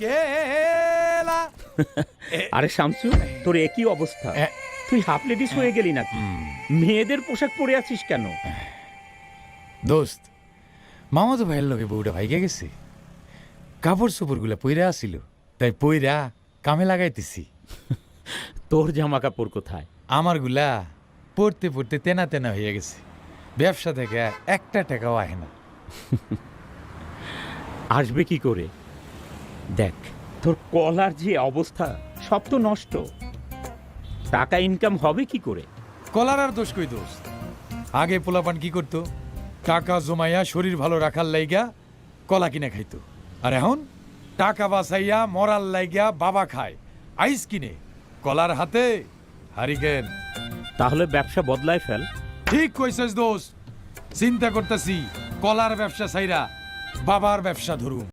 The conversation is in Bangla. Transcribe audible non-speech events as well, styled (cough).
কেলা। (laughs) আরে শামসু তোর একই অবস্থা। তুই হাফ লেডিস হয়ে গেলি নাকি? মেয়েদের পোশাক পরে আছিস কেন? দোস্ত মামা তো ভাইয়ের লগে বউটা ভাইগে গেছে। কাপড় চোপড়গুলা পইরা আসিল তাই পইরা কামে লাগাইতেছি। (laughs) তোর জামা কাপড় কোথায়? আমারগুলা পড়তে পড়তে তেনা তেনা হয়ে গেছে। ব্যবসা থেকে একটা টাকাও আহে না। (laughs) আসবে কি করে? দেখ তোর কলার যে অবস্থা সব তো নষ্ট। টাকা ইনকাম হবে কি করে? কলার আর দোষ কই দোষ? আগে পোলাপান কি করতো? টাকা জমাইয়া শরীর ভালো রাখার লাইগা কলা কিনে খাইতো। আর এখন টাকা বাঁচাইয়া মরার লাইগা বাবা খায় আইস কিনে কলার হাতে হারিকেন। তাহলে ব্যবসা বদলায় ফেল। ঠিক কইছস দোষ। চিন্তা করতেছি কলার ব্যবসা সাইরা বাবার ব্যবসা ধরুম।